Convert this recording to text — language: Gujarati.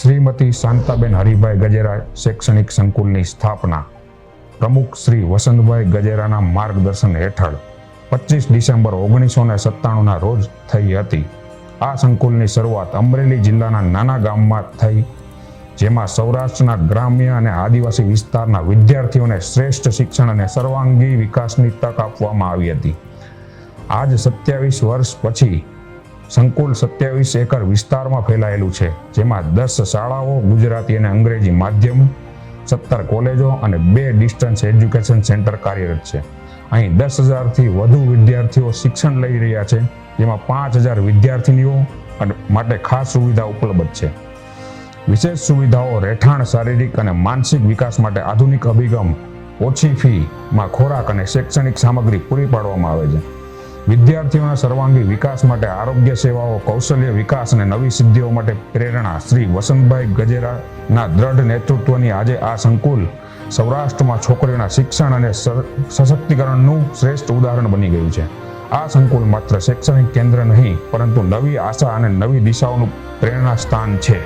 શ્રીમતી શાંતાબેન હરિભાઈ ગજેરા શૈક્ષણિક સંકુલની સ્થાપના. પ્રમુખ શ્રી વસંતભાઈ ગજેરાના માર્ગદર્શન હેઠળ પચીસ ડિસેમ્બર ઓગણીસો ને સત્તાણુંના રોજ થઈ હતી. આ સંકુલની શરૂઆત અમરેલી જિલ્લાના નાના ગામમાં થઈ, જેમાં સૌરાષ્ટ્રના ગ્રામ્ય અને આદિવાસી વિસ્તારના વિદ્યાર્થીઓને શ્રેષ્ઠ શિક્ષણ અને સર્વાંગી વિકાસની તક આપવામાં આવી હતી. આજ સત્યાવીસ વર્ષ પછી સંકુલ સત્યાવીસ એકર વિસ્તારમાં ફેલાયેલું છે, જેમાં દસ શાળાઓ, ગુજરાતી અને અંગ્રેજી માધ્યમ, સત્તર કોલેજો અને બે ડિસ્ટન્સ એજ્યુકેશન સેન્ટર કાર્યરત છે. અહીં દસ હજારથી વધુ વિદ્યાર્થીઓ શિક્ષણ લઈ રહ્યા છે, જેમાં પાંચ હજાર વિદ્યાર્થીનીઓ માટે ખાસ સુવિધા ઉપલબ્ધ છે. વિશેષ સુવિધાઓ રહેઠાણ, શારીરિક અને માનસિક વિકાસ માટે આધુનિક અભિગમ, ઓછી ફીમાં ખોરાક અને શૈક્ષણિક સામગ્રી પૂરી પાડવામાં આવે છે. વિદ્યાર્થીઓના સર્વાંગી વિકાસ માટે આરોગ્ય સેવાઓ, કૌશલ્ય વિકાસ અને નવી સિદ્ધિઓ માટે પ્રેરણા. શ્રી વસંતભાઈ ગજેરાના દ્રઢ નેતૃત્વની આજે આ સંકુલ સૌરાષ્ટ્રમાં છોકરીઓના શિક્ષણ અને સશક્તિકરણનું શ્રેષ્ઠ ઉદાહરણ બની ગયું છે. આ સંકુલ માત્ર શૈક્ષણિક કેન્દ્ર નહીં, પરંતુ નવી આશા અને નવી દિશાઓનું પ્રેરણા સ્થાન છે.